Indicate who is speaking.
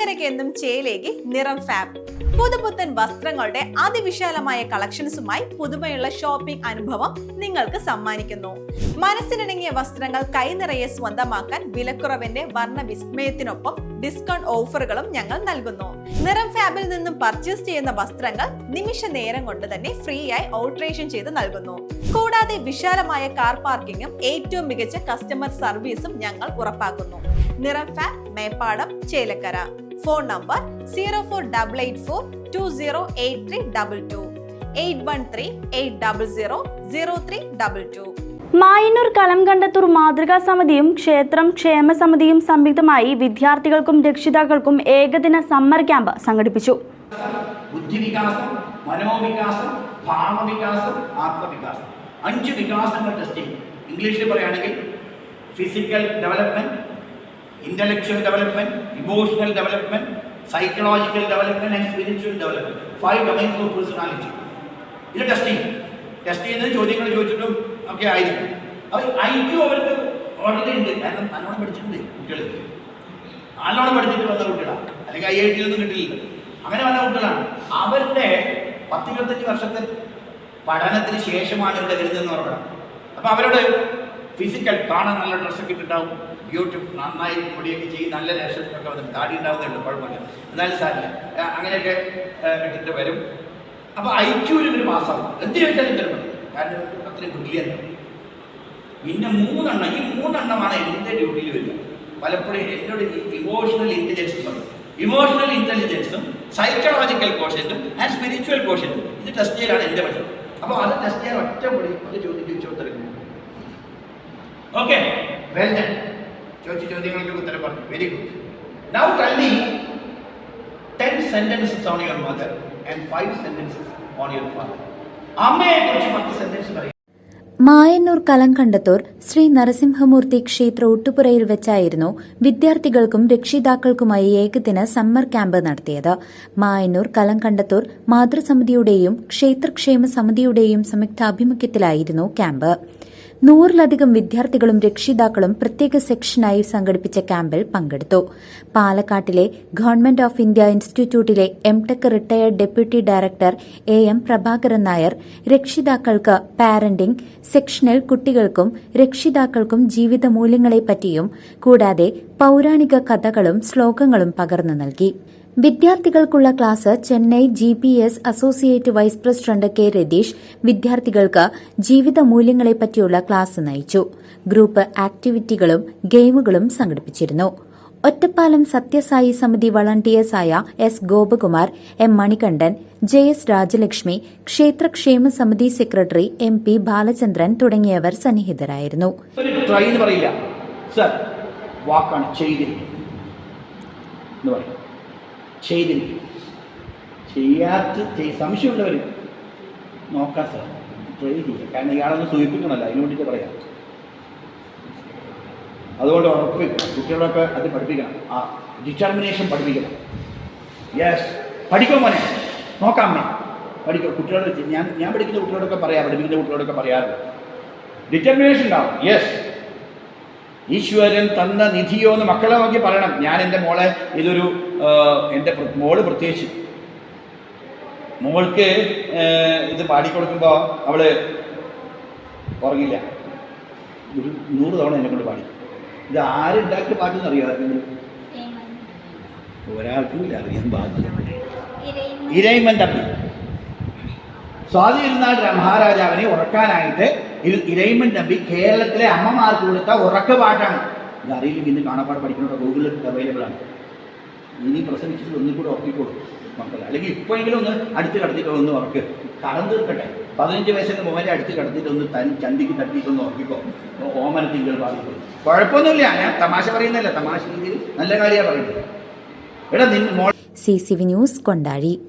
Speaker 1: ചേലക്കരയ്ക്ക് എന്നും ചേലേക്ക് നിറം ഫാബ് പുതുപുത്തൻ വസ്ത്രങ്ങളുടെ അതിവിശാലമായ കളക്ഷൻസുമായി പുതുമയുള്ള ഷോപ്പിംഗ് അനുഭവം നിങ്ങൾക്ക് സമ്മാനിക്കുന്നു. മനസ്സിനിണങ്ങിയ വസ്ത്രങ്ങൾ കൈനിറയെ സ്വന്തമാക്കാൻ വിലക്കുറവിന്റെ വർണ വിസ്മയത്തിനൊപ്പം ഡിസ്കൗണ്ട് ഓഫറുകളും ഞങ്ങൾ നൽകുന്നു. നിറം ഫാബിൽ നിന്നും പർച്ചേസ് ചെയ്യുന്ന വസ്ത്രങ്ങൾ നിമിഷ നേരം കൊണ്ട് തന്നെ ഫ്രീ ആയി ഓൾട്രേഷൻ ചെയ്ത് നൽകുന്നു. കൂടാതെ വിശാലമായ കാർ പാർക്കിങ്ങും ഏറ്റവും മികച്ച കസ്റ്റമർ സർവീസും ഞങ്ങൾ ഉറപ്പാക്കുന്നു. Niram fab Meppadam Chelakkara. Phone number zero four double eight four two zero eight three double two. Eight one three eight double zero zero three double two.
Speaker 2: Mayannur Kalamkandathur മാതൃകാ സമിതിയും ക്ഷേത്രം ക്ഷേമ സമിതിയും സംയുക്തമായി വിദ്യാർത്ഥികൾക്കും രക്ഷിതാക്കൾക്കും ഏകദിന സമ്മർ ക്യാമ്പ് സംഘടിപ്പിച്ചു.
Speaker 3: ബുദ്ധിവികാസം മനോവികാസം ഭാവവികാസം ആത്മവികാസം. അഞ്ച് വികാസങ്ങൾ ടെസ്റ്റ് ഇംഗ്ലീഷിൽ പറയുകയാണെങ്കിൽ physical development intellectual development emotional development psychological development and spiritual development five domains of personality ഇത് ടെസ്റ്റ് ചെയ്യും. ടെസ്റ്റ് ചെയ്യുന്നത് ചോദ്യങ്ങൾ ചോദിച്ചിട്ടും ഒക്കെ ആയിരിക്കും. അപ്പൊ ഐ ക്യു അവർക്ക് ഓൾറെഡി ഉണ്ട്. കാരണം നല്ലോണം പഠിച്ചിട്ടുണ്ട് കുട്ടികൾ നല്ലോണം പഠിച്ചിട്ട് വന്ന കുട്ടികളാണ് അല്ലെങ്കിൽ ഐ ഐ ടിയിൽ ഒന്നും കിട്ടില്ല അങ്ങനെ വന്ന കുട്ടികളാണ്. അവരുടെ പത്തിരുപത്തഞ്ച് വർഷത്തെ പഠനത്തിന് ശേഷമാണ് ഇവിടെ വരുന്നതെന്ന് പറഞ്ഞത്. അപ്പോൾ അവരോട് ഫിസിക്കൽ കാണാൻ നല്ല ഡ്രസ്സൊക്കെ ഇട്ടിട്ടുണ്ടാവും ബ്യൂട്ടി നന്നായി മുടിയൊക്കെ ചെയ്യും നല്ല രക്ഷത്തൊക്കെ വന്നിട്ട് താടി ഉണ്ടാവുന്നുണ്ട് കുഴപ്പമില്ല. എന്നാലും സാരില്ല അങ്ങനെയൊക്കെ ഇട്ടിട്ട് വരും. അപ്പോൾ ഐക്യൂരി ഒരു പാസ്സാവും എന്ത് ചോദിച്ചാലും ഇത്തരം കാരണം അത്രയും ബ്രില്യന്റ് പിന്നെ മൂന്നെണ്ണം ഈ മൂന്നെണ്ണമാണ് എന്റെ ഡ്യൂട്ടിയിൽ വരിക. പലപ്പോഴും എന്നോട് ഇമോഷണൽ ഇന്റലിജൻസ് പറയും. ഇമോഷണൽ ഇന്റലിജൻസും സൈക്കോളജിക്കൽ കോഷ്യന്റും ആൻഡ് സ്പിരിച്വൽ കോഷ്യന്റും ഇത് ടെസ്റ്റ് ചെയ്യലാണ് എന്റെ പണി. അപ്പോൾ അത് ടെസ്റ്റ് ചെയ്യാൻ ഒറ്റ പണി ഒരു ചോദ്യം ഓക്കെ വെൽ ഡൺ ചോദിച്ച ചോദ്യങ്ങൾക്ക് ഉത്തരം പറഞ്ഞു. Very good now tell me ten sentences on your mother and five sentences on your father അമ്മയെ കുറിച്ച് പത്ത് സെന്റൻസ് പറയും.
Speaker 4: മായന്നൂർ കലങ്കണ്ടത്തൂർ ശ്രീ നരസിംഹമൂർത്തി ക്ഷേത്ര ഒട്ടുപുറയിൽ വെച്ചായിരുന്നു വിദ്യാർത്ഥികൾക്കും രക്ഷിതാക്കൾക്കുമായി ഏകദിന സമ്മർ ക്യാമ്പ് നടത്തിയത്. മായന്നൂർ കലങ്കണ്ടത്തൂർ മാതൃസമിതിയുടെയും ക്ഷേത്രക്ഷേമ സമിതിയുടെയും സംയുക്താഭിമുഖ്യത്തിലായിരുന്നു ക്യാമ്പ്. നൂറിലധികം വിദ്യാർത്ഥികളും രക്ഷിതാക്കളും പ്രത്യേക സെക്ഷനായി സംഘടിപ്പിച്ച ക്യാമ്പിൽ പങ്കെടുത്തു. പാലക്കാട്ടിലെ ഗവൺമെന്റ് ഓഫ് ഇന്ത്യ ഇൻസ്റ്റിറ്റ്യൂട്ടിലെ M Tech retired deputy director A M Prabhakaran Nair രക്ഷിതാക്കൾക്ക് പാരന്റിംഗ് സെക്ഷനിൽ കുട്ടികൾക്കും രക്ഷിതാക്കൾക്കും ജീവിത മൂല്യങ്ങളെപ്പറ്റിയും കൂടാതെ പൌരാണിക കഥകളും ശ്ലോകങ്ങളും പകർന്നു നൽകി. വിദ്യാർത്ഥികൾക്കുള്ള class Chennai G P S associate vice president K Ratheesh വിദ്യാർത്ഥികൾക്ക് ജീവിത മൂല്യങ്ങളെപ്പറ്റിയുള്ള ക്ലാസ് നയിച്ചു. ഗ്രൂപ്പ് ആക്ടിവിറ്റികളും ഗെയിമുകളും സംഘടിപ്പിച്ചിരുന്നു. ഒറ്റപ്പാലം സത്യസായി സമിതി വളണ്ടിയേഴ്സായ S Gopakumar M Manikandan J S Rajalakshmi ക്ഷേത്രക്ഷേമ സമിതി സെക്രട്ടറി എം പി ബാലചന്ദ്രൻ തുടങ്ങിയവർ സന്നിഹിതരായിരുന്നു.
Speaker 3: വാക്കാണ് ചെയ്തിരിക്കുന്നത്. ചെയ്തിരിക്കും ചെയ്യാത്ത ചെയ്- സംശയമുള്ളവർ നോക്കാം സാർ ട്രൈ ചെയ്യുക കാരണം ഇയാളൊന്ന് സൂചിപ്പിക്കണമല്ലോ അതിനു വേണ്ടിയിട്ട് പറയാം. അതുകൊണ്ട് ഉറപ്പില്ല കുട്ടികളൊക്കെ അത് പഠിപ്പിക്കണം. ആ ഡിറ്റർമിനേഷൻ പഠിപ്പിക്കണം. യെസ് പഠിക്കോ മോനെ? നോക്കാം മേ പഠിക്കും. കുട്ടികളോട് ഞാൻ ഞാൻ പഠിക്കുന്ന കുട്ടികളോടൊക്കെ പറയാം. പഠിപ്പിക്കുന്ന കുട്ടികളോടൊക്കെ പറയാറുണ്ട്. ഡിറ്റർമിനേഷൻ ഉണ്ടാവും. യെസ് ഈശ്വരൻ തന്ന നിധിയോ എന്ന് മക്കളെ നോക്കി പറയണം. ഞാൻ എന്റെ മോളെ ഇതൊരു എന്റെ മോൾ പ്രത്യേകിച്ച്. മോൾക്ക് ഇത് പാടിക്കൊടുക്കുമ്പോൾ അവൾ ഉറങ്ങില്ല. ഒരു നൂറ് തവണ എന്നെ കൊണ്ട് പാടി. ഇത് ആരുണ്ടാക്കിയ പാട്ടെന്ന് അറിയോ? ആർക്കെങ്കിലും ഒരാൾക്കും ഇല്ല അറിയാൻ ബാധ്യത ഇരയിമൻ. തപ്പി സ്വാതി ഇരുന്നാൾ മഹാരാജാവിനെ ഉറക്കാനായിട്ട് ഇരു- ഇരയിമൻ തമ്പി കേരളത്തിലെ അമ്മമാർക്ക് കൊടുത്ത ഉറക്ക പാട്ടാണ്. ഇത് അറിയില്ല ഇന്ന് കാണാപ്പാട് പഠിക്കണോ ഗൂഗിളിൽ അവൈലബിൾ ആണ്. ഇനി പ്രസവിച്ചിട്ട് ഒന്നും കൂടെ ഉറക്കിക്കോളൂ മക്കൾ അല്ലെങ്കിൽ ഇപ്പോഴെങ്കിലും ഒന്ന് അടുത്ത് കടത്തിയിട്ട് ഒന്ന് ഉറക്ക്. കടം തീർക്കട്ടെ പതിനഞ്ച് വയസ്സിന് മോനെ അടുത്ത് കടത്തിയിട്ട് ഒന്ന് തൻ ചന്തിക്ക് തട്ടിയിട്ടൊന്ന് ഉറക്കിക്കോ. ഓമന തിങ്കൾ ബാധിക്കും കുഴപ്പമൊന്നുമില്ല. ഞാൻ തമാശ പറയുന്നില്ല തമാശ രീതിയിൽ നല്ല കാര്യമാണ് പറയുന്നത്. എടാ നിൻ മോൾ
Speaker 4: C C V news Kondazhy.